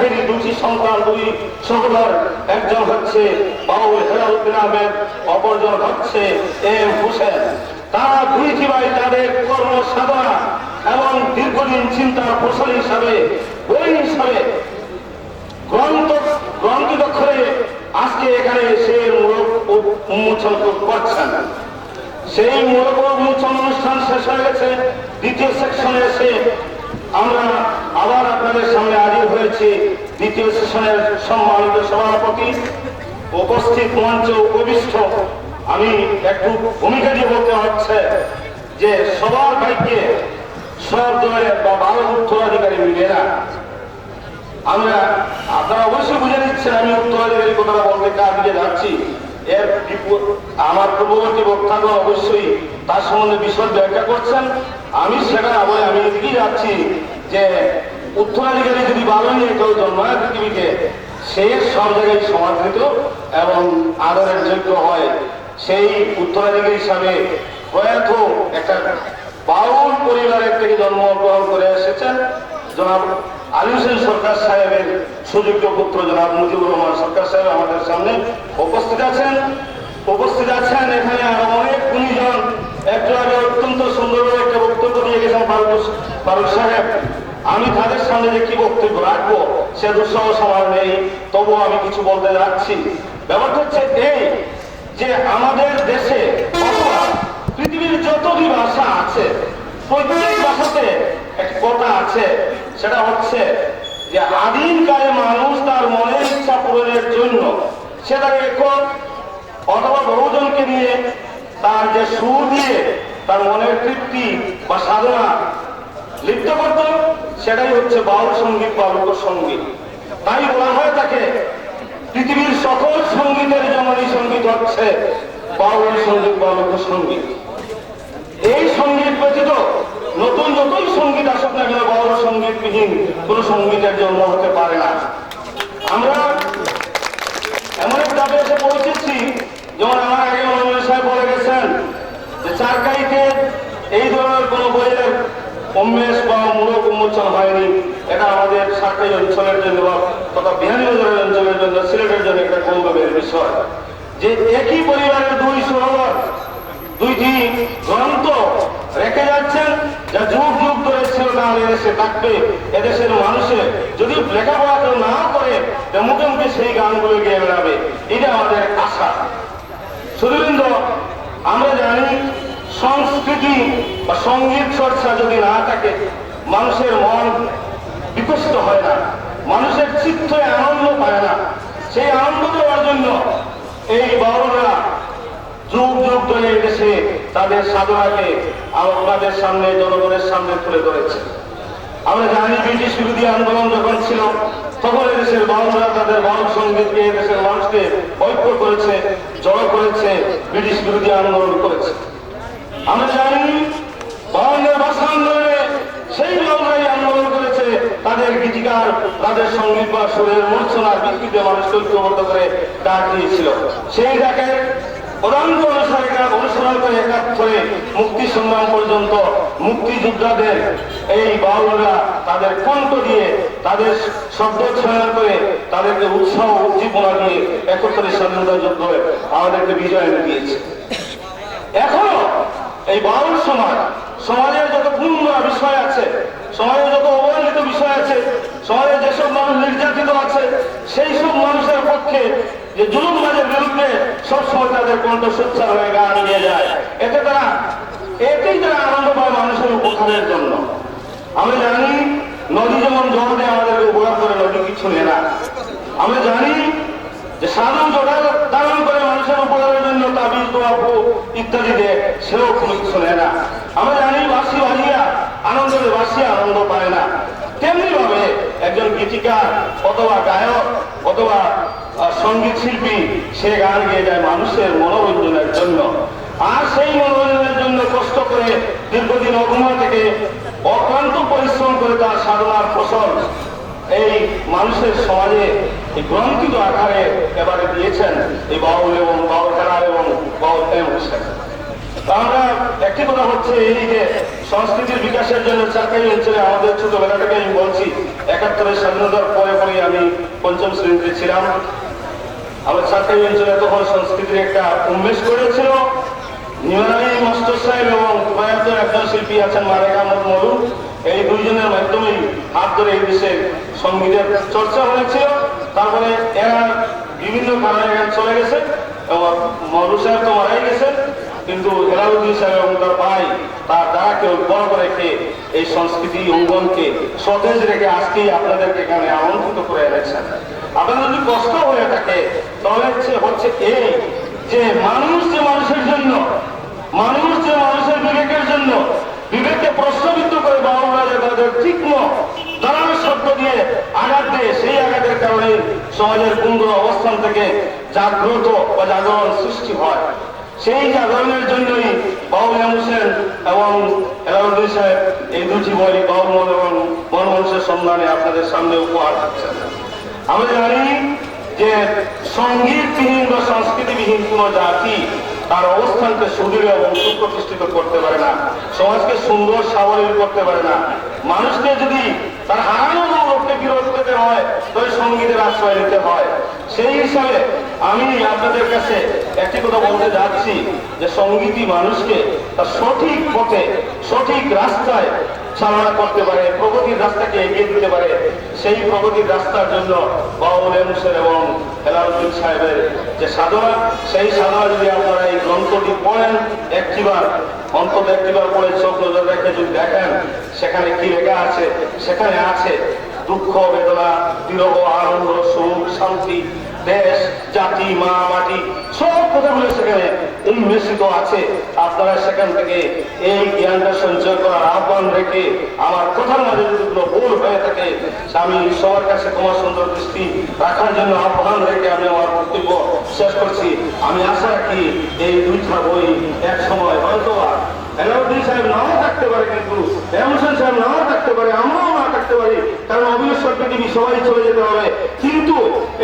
খেরি দুটি সন্তান, দুই সহোদর একজন হচ্ছে বাউল হেরাউদ্দিন আহমেদ, অপরজন হচ্ছে এম হোসেন। তারা দুইটি ভাই, তাদের কর্ম এবং দীর্ঘদিন চিন্তার ফসল হিসাবে, বই হিসাবে গ্রন্থ গ্রন্থিত করে আজকে এখানে সে মূলক উন্মোচন করছেন। সেই মূলক উন্মোচন অনুষ্ঠান শেষ হয়ে গেছে। দ্বিতীয় সেকশনে এসে আমরা আবার আপনাদের সামনে হাজির দ্বিতীয় সেশনের সম্মানিত সভাপতি, উপস্থিত মঞ্চ উপবিষ্ট। আমি একটু ভূমিকা দিয়ে বলতে হচ্ছে যে সবার ভাইকে সব দলের বা ভালো উত্তরাধিকারী মিলে না আমরা, আপনারা অবশ্যই বুঝে নিচ্ছেন আমি উত্তরাধিকারী কথাটা বলতে কার দিকে যাচ্ছি। এর আমার পূর্ববর্তী বক্তাগণ অবশ্যই তার সম্বন্ধে বিশদ ব্যাখ্যা করছেন। আমি সেটা না বলে আমি এদিকেই যাচ্ছি যে উত্তরাধিকারী যদি নিয়ে কেউ জন্মায় পৃথিবীতে, সে সব জায়গায় সমাদৃত এবং আদরের যোগ্য হয়। সেই উত্তরাধিকারী হিসাবে প্রয়াত একটা বাউল পরিবারের থেকে জন্মগ্রহণ করে এসেছেন। জনাব আলী হোসেন সরকার সাহেবের সুযোগ্য পুত্র জনাব মুজিবুর রহমান সরকার সাহেব আমাদের সামনে উপস্থিত আছেন। উপস্থিত আছেন এখানে আরও অনেক গুণীজন। একটু আগে অত্যন্ত সুন্দরভাবে একটা বক্তব্য দিয়ে গেছেন ফারুক ফারুক সাহেব। আমি তাদের সামনে যে কি বক্তব্য রাখব, সে দুঃসাহস আমার নেই। তবুও আমি কিছু বলতে যাচ্ছি। ব্যাপারটা হচ্ছে এই যে আমাদের দেশে পৃথিবীর যতটি ভাষা আছে, প্রত্যেক ভাষাতে কথা আছে। সেটা হচ্ছে যে আদিমকালে মানুষ তার মনের ইচ্ছা পূরণের জন্য সেটাকে একক অথবা বহুজনকে নিয়ে তার যে সুর দিয়ে তার মনের তৃপ্তি বা সাধনা লিপ্ত করত। সেটাই হচ্ছে বাউল সংগীত বা লোকসঙ্গীত তাই বলা হয় তাকে পৃথিবীর সকল সঙ্গীতের যেমনই সংগীত হচ্ছে বাউল সংগীত বা লোকসঙ্গীত এই সংগীত ব্যতীত নতুন নতুন সংগীত আসুক না কেন, বাউল সংগীত বিহীন কোন সঙ্গীতের জন্ম হতে পারে না। আমরা এমন একটা এসে পৌঁছেছি, যেমন আমার আগে মনোনয়ন সাহেব বলে গেছেন যে, চারকাইতে এই ধরনের কোন বইয়ের উন্মেষ বা মূলক উন্মোচন হয়নি। এটা আমাদের সারকাই অঞ্চলের জন্য তথা বিহারীবাজারের অঞ্চলের জন্য, সিলেটের জন্য একটা গৌরবের বিষয়। যে একই পরিবারের দুই সহোদর দুইটি গ্রন্থ রেখে যাচ্ছেন, যা যুগ যুগ ধরে ছিল তাহলে এদেশে থাকবে। এদেশের মানুষের যদি লেখাপড়া কেউ না করে মুখে মুখে সেই গানগুলো গিয়ে বেড়াবে। এটা আমাদের আশা। শুধুবৃন্দ আমরা জানি সংস্কৃতি বা সংগীত চর্চা যদি না থাকে মানুষের মন বিকশিত হয় না। মানুষের চিত্তে আনন্দ পায় না। সেই আনন্দ দেওয়ার জন্য এই বাউলরা যুগ যুগ ধরে এদেশে তাদের সাধনাকে আপনাদের সামনে, জনগণের সামনে তুলে ধরেছে। আমরা জানি ব্রিটিশ বিরোধী আন্দোলন যখন ছিল, তখন এদেশের বাউলরা তাদের বাউল সঙ্গীতকে এদেশের মানুষকে ঐক্য করেছে জড়ো করেছে, ব্রিটিশ বিরোধী আন্দোলন করেছে। আমরা জানি বাউলের ভাষা আন্দোলনে সেই বাউলরাই আন্দোলন করেছে তাদের তাদের বা সুরের মূর্ছনার ভিত্তিতে মানুষকে ঐক্যবদ্ধ করে ডাক দিয়েছিল। সেই ডাকে পদাঙ্ক অনুসারে অনুসরণ করে একাত্তরে মুক্তি সংগ্রাম পর্যন্ত মুক্তিযোদ্ধাদের এই বাউলরা তাদের কণ্ঠ দিয়ে, তাদের শব্দ ছয়ন করে তাদেরকে উৎসাহ উদ্দীপনা দিয়ে একত্রে স্বাধীনতা যুদ্ধ আমাদেরকে বিজয় এনে দিয়েছে। এখনও এই বাউল সমাজ, সমাজের যত পূর্ণ বিষয় আছে, সমাজের যত বিষয় আছে। সমাজে যেসব মানুষ নির্যাতিত আছে, সেই সব মানুষের পক্ষে যে জুলুমবাজের বিরুদ্ধে সবসময় তাদের কণ্ঠ সোচ্চার হয়ে গান নিয়ে যায়। এতে তারা, এতেই তারা আনন্দ পায় মানুষের উপকারের জন্য। আমরা জানি নদী যেমন জল দেয় আমাদেরকে উপকার করে নদী কিছু নেয় না। আমরা জানি যে সাধু জোটাল ধারণ করে মানুষের উপকারের জন্য তাবিজ, দোয়া ফু ইত্যাদি দেয় সেও কোনো কিছু নেয় না। আমরা জানি বাসি বাজিয়া আনন্দের বাসি আনন্দ পায় না। তেমনি ভাবে একজন গীতিকার অথবা গায়ক অথবা সংগীত শিল্পী, সে গান গেয়ে যায় মানুষের মনোরঞ্জনের জন্য। আর সেই মনোরঞ্জনের জন্য কষ্ট করে দীর্ঘদিন অগুমা থেকে অক্লান্ত পরিশ্রম করে তার সাধনার ফসল এই মানুষের সমাজে এই গ্রন্থিত আকারে এবারে দিয়েছেন। এই বাউল এবং বাউল খেলা এবং বাউল হোসেন আমরা একটি কথা হচ্ছে, এই যে সংস্কৃতির বিকাশের জন্য চাকরি অঞ্চলে আমাদের ছোটবেলা আমি বলছি, একাত্তরের স্বাধীনতার পরে পরে আমি পঞ্চম শ্রেণীতে ছিলাম। আমার চাকরি অঞ্চলে তখন সংস্কৃতির একটা উন্মেষ করেছিল। নিমানি মাস্টার সাহেব এবং একজন শিল্পী আছেন মারেক মরু এই দুইজনের মাধ্যমেই হাত ধরে এই দেশে সঙ্গীতের চর্চা হয়েছিল। তারপরে এরা বিভিন্ন কারণে চলে গেছে এবং মরু সাহেব তো মারাই গেছেন। কিন্তু হেলালুদ্দিন সাহেব এবং তার ভাই তার দ্বারাকে করে রেখে এই সংস্কৃতি অঙ্গনকে সতেজ রেখে আজকেই আপনাদেরকে এখানে আমন্ত্রিত করে এনেছেন। আপনাদের যদি কষ্ট হয়ে থাকে, তাহলে হচ্ছে এই যে মানুষ যে মানুষের জন্য, মানুষ যে মানুষের বিবেকের জন্য বিবেককে প্রশ্নবিদ্ধ করে বাবুরা যে তাদের তীক্ষ্ণ দাঁড়ানোর শব্দ দিয়ে আঘাত দেয় সেই আঘাতের কারণে সমাজের কুন্দ অবস্থান থেকে জাগ্রত বা জাগরণ সৃষ্টি হয়। সেই জাগরণের জন্যই বাউল হোসেন এবং এলাউদ্দিন সাহেব এই দুটি বই বাউল মন এবং মনমনসের সন্ধানে আপনাদের সামনে উপহার দিচ্ছেন। আমরা জানি যে সঙ্গীতবিহীন বা সংস্কৃতিবিহীন কোন জাতি তার অবস্থানকে সুদৃঢ় এবং সুপ্রতিষ্ঠিত করতে পারে না, সমাজকে সুন্দর সাবলীল করতে পারে না। মানুষকে যদি তার হারানো গৌরবকে বিরোধ করতে হয় তবে সঙ্গীতের আশ্রয় নিতে হয়। সেই হিসাবে আমি আপনাদের কাছে একটি কথা বলতে যাচ্ছি যে সঙ্গীতই মানুষকে তার সঠিক পথে, সঠিক রাস্তায় চালনা করতে পারে, প্রগতির রাস্তাকে এগিয়ে দিতে পারে। সেই প্রগতির রাস্তার জন্য বাউল হোসেন এবং হেলালুদ্দিন সাহেবের যে সাধনা, সেই সাধনা যদি আপনারা এই গ্রন্থটি পড়েন একটিবার, অন্তত একটিবার পড়ে চোখ নজর রেখে যদি দেখেন সেখানে কি লেখা আছে, সেখানে আছে দুঃখ, বেদনা বিরহ আনন্দ, সুখ, শান্তি দেশ, জাতি, মা, মাটি, সব কথাগুলো সেখানে উন্মেষিত আছে। আপনারা সেখান থেকে এই জ্ঞানটা সঞ্চয় করার আহ্বান রেখে আমার কথার মাঝে যদি কোনো ভুল হয়ে থাকে আমি সবার কাছে তোমার সুন্দর দৃষ্টি রাখার জন্য আহ্বান রেখে আমি আমার বক্তব্য শেষ করছি। আমি আশা রাখি এই দুইটা বই এক সময় হয়তো এলাউদ্দিন সাহেব নাও থাকতে পারে কিন্তু এমসন সাহেব নাও থাকতে পারে আমরাও না থাকতে পারি, কারণ সবাই চলে যেতে হবে কিন্তু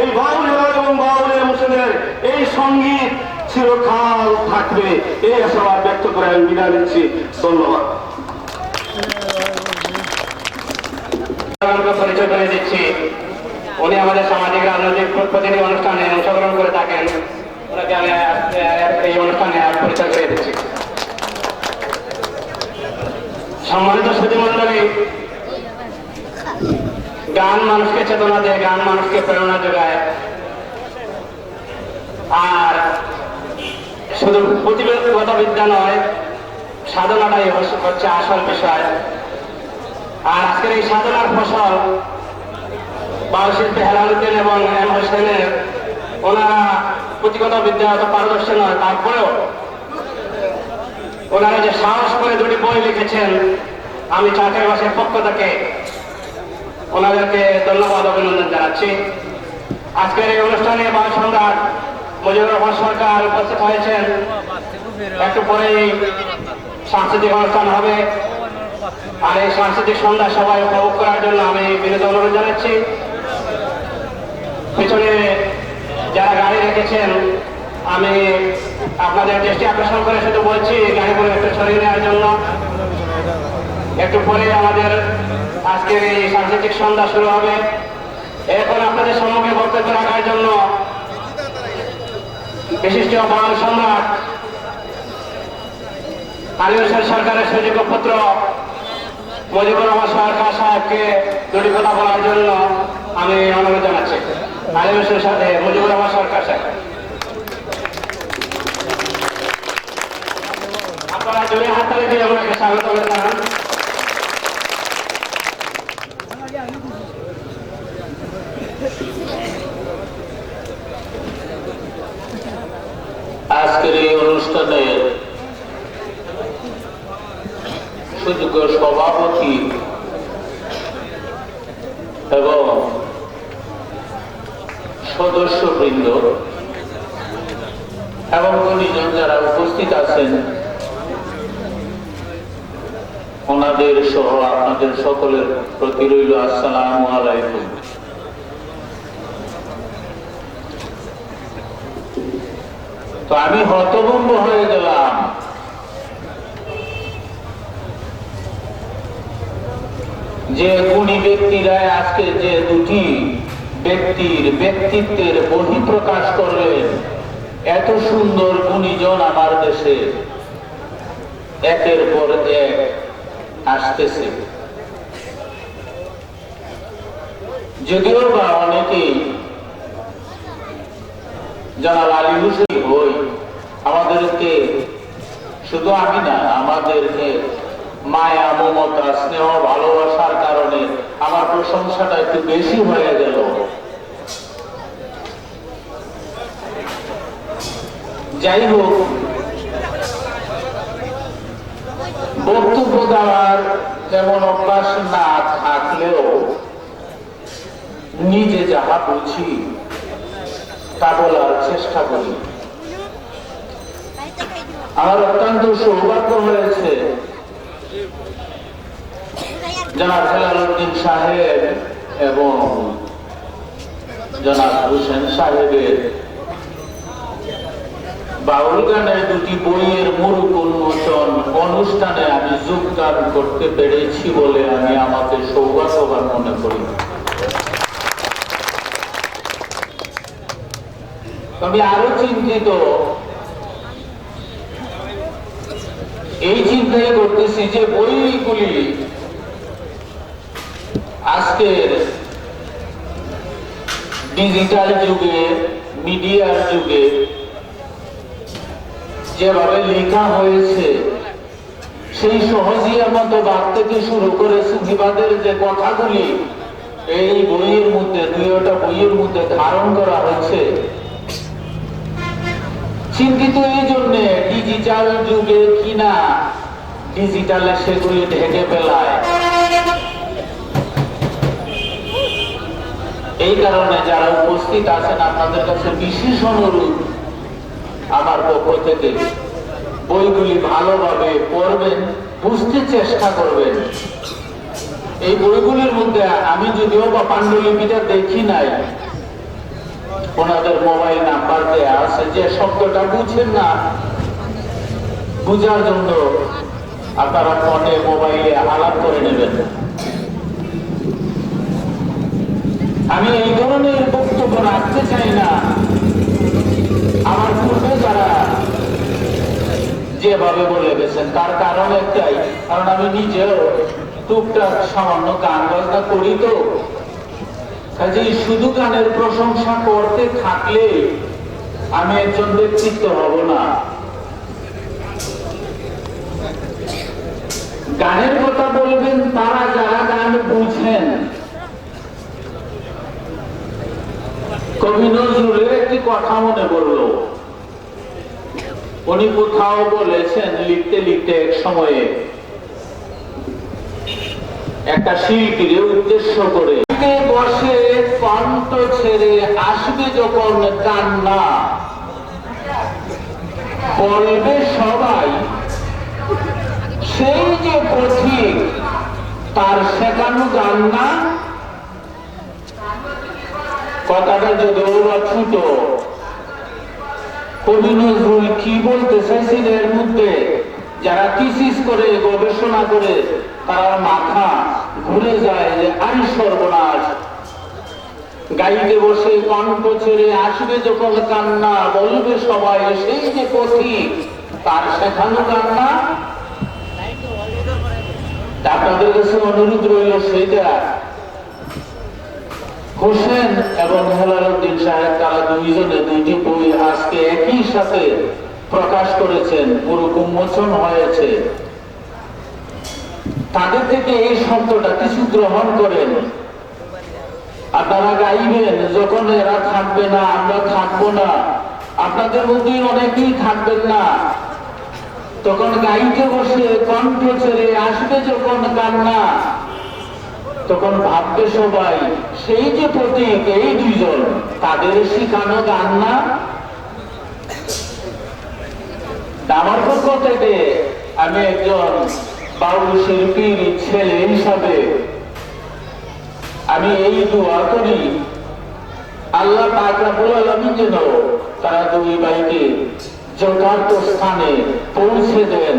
এই বাউল হেলাল এবং বাউল এমসনের এই সংগীত চিরকাল থাকবে এই আশাবাদ ব্যক্ত করে আমি বিদায় নিচ্ছি। ধন্যবাদ। উনি আমাদের সামাজিক, রাজনৈতিক প্রতিনিধি অনুষ্ঠানে অংশগ্রহণ করে থাকেন। ওনাকে আমি এই অনুষ্ঠানে পরিচয় করে দিচ্ছি। সম্মানিত গান মানুষকে চেতনা দেয়, গান মানুষকে প্রেরণা যোগায়। আর শুধু পুঁথিগত বিদ্যা নয় সাধনাটাই হচ্ছে আসল বিষয়। আর আজকের এই সাধনার ফসল বাউল শিল্পী হেলালুদ্দিন এবং এম হোসেনের। ওনারা পুঁথিগত বিদ্যা অত পারদর্শী নয়, তারপরেও ওনারা যে সাহস করে দুটি বই লিখেছেন, আমি চাকরি মাসের পক্ষ থেকে ওনাদেরকে ধন্যবাদ, অভিনন্দন জানাচ্ছি। আজকের এই অনুষ্ঠানে বাল সম্রাট মুজিবুর রহমান সরকার উপস্থিত হয়েছেন। একটু পরেই সাংস্কৃতিক অনুষ্ঠান হবে। আর এই সাংস্কৃতিক সন্ধ্যা সবাই উপভোগ করার জন্য আমি বিনীত অনুরোধ জানাচ্ছি। পিছনে যারা গাড়ি রেখেছেন, আমি আপনাদের দৃষ্টি আকর্ষণ করে শুধু বলছি, গাড়িগুলো একটু সরিয়ে নেওয়ার জন্য। একটু পরে আমাদের আজকের এই সাংস্কৃতিক সন্ধ্যা শুরু হবে। এখন আপনাদের সম্মুখে বক্তব্য রাখার জন্য বিশিষ্ট বাঙাল সম্রাট আলী হোসেন সরকারের সুযোগ্য পুত্র মুজিবুর রহমান সরকার সাহেবকে দুটি কথা বলার জন্য আমি অনুরোধ জানাচ্ছি। আলী হোসেন সাথে মুজিবুর রহমান সরকার সাহেব। আপনারা জোরে হাততালি দিয়ে আমাকে স্বাগত জানান। উপস্থিত আছেন ওনাদের সহ আপনাদের সকলের প্রতি রইল আসসালাম আলাইকুম। তো আমি হতভম্ব হয়ে গেলাম। যে গুণী ব্যক্তিরা আজকে যে দুটি ব্যক্তির ব্যক্তিত্বের বহি প্রকাশ করলেন এত সুন্দর গুণীজন আমার দেশে। একের পর এক আসতেছে। যদিও বা অনেকেই যারা আলী হুসেন হই আমাদেরকে শুধু আমি না, আমাদেরকে মায়া, মমতা, স্নেহ, ভালোবাসার কারণে আমার প্রশংসাটা একটু বেশি হয়ে গেল। যাই হোক বক্তব্য দেওয়ার তেমন অভ্যাস না থাকলেও নিজে যাহা বুঝি, তা বলার চেষ্টা করি। আমার অত্যন্ত সৌভাগ্য হয়েছে জনাব হেলালুদ্দিন সাহেব এবং জনাব হোসেন সাহেবের বাউল গানের দুটি বইয়ের উন্মোচন অনুষ্ঠানে আমি যোগদান করতে পেরেছি বলে আমি আমাকে সৌভাগ্যবান আমি আরও চিন্তিত, এই চিন্তাই করতেছি যে বইগুলি আজকের ডিজিটাল যুগে, মিডিয়ার যুগে যেভাবে লেখা হয়েছে, সেই সহজিয়ার মতো বাদ থেকে শুরু করে সুফিবাদের যে কথাগুলি, এই বইয়ের মধ্যে দুইটা বইয়ের মধ্যে ধারণ করা হয়েছে। চিন্তিত এই জন্যে ডিজিটাল যুগে কিনা ডিজিটালে সেগুলি ঢেকে ফেলায়। এই কারণে যারা উপস্থিত আছেন, আপনাদের কাছে বিশেষ অনুরোধ আমার পক্ষ থেকে বইগুলি ভালোভাবে পড়বেন, বুঝতে চেষ্টা করবেন। এই বইগুলির মধ্যে আমি যদিও বা পাণ্ডুলিপিটা দেখি নাই, ওনাদের মোবাইল নাম্বার দেয়া আছে, যে শব্দটা বুঝেন না, বুঝার জন্য আপনারা ফোনে মোবাইলে আলাপ করে নেবেন। আমি এই ধরনের বক্তব্য রাখতে চাই না আমার পূর্বে যারা যেভাবে বলে গেছেন। তার কারণ একটাই, কারণ আমি নিজেও টুকটাক সামান্য গান বাজনা করি তো। কাজেই শুধু গানের প্রশংসা করতে থাকলে আমি একজন ব্যক্তিত্ব হব না। গানের কথা বলবেন, তারা যারা গান বুঝেন। কবি নজরুলের একটি কথা মনে পড়ল। উনি কোথাও বলেছেন, লিখতে লিখতে এক সময়ে একটা শিল্পীর উদ্দেশ্য করে বসে ছেড়ে আসবে যখন কান্না? বলবে সবাই, সেই যে পথিক, তার শেখানো গান না কথাটা যদিও বা ছোট কবি নজরুল কি বলতে চাইছেন এর মধ্যে? যারা থিসিস করে, গবেষণা করে, তারা মাথা ঘুরে যায় যে আই সর্বনাশ। গাইতে বসে কণ্ঠ ছেড়ে আসবে যখন কান্না, বলবে সবাই, সেই যে পথিক, তার শেখানো কান্না? আপনাদের কাছে অনুরোধ রইল সেইটা। হোসেন এবং হেলালুদ্দিন সাহেব তারা দুইজনে দুইটি বই আজকে একই সাথে প্রকাশ করেছেন। পুরো উন্মোচন হয়েছে। তাদের থেকে এই শব্দটা কিছু গ্রহণ করেন। আপনারা গাইবেন, যখন এরা থাকবে না, আমরা থাকব না। আপনাদের মধ্যে অনেকেই থাকবেন না। তখন গাইতে বসে কণ্ঠ ছেড়ে আসবে যখন কান্না। তখন ভাববে সবাই, সেই যে প্রতীক, এই দুইজন, তাদের শিখানো গান না? আমার পক্ষ থেকে আমি একজন বাউল শিল্পীর ছেলে হিসাবে আমি এই দোয়া করি। আল্লাহ যেন তারা দুই ভাইকে যথার্থ স্থানে পৌঁছে দেন।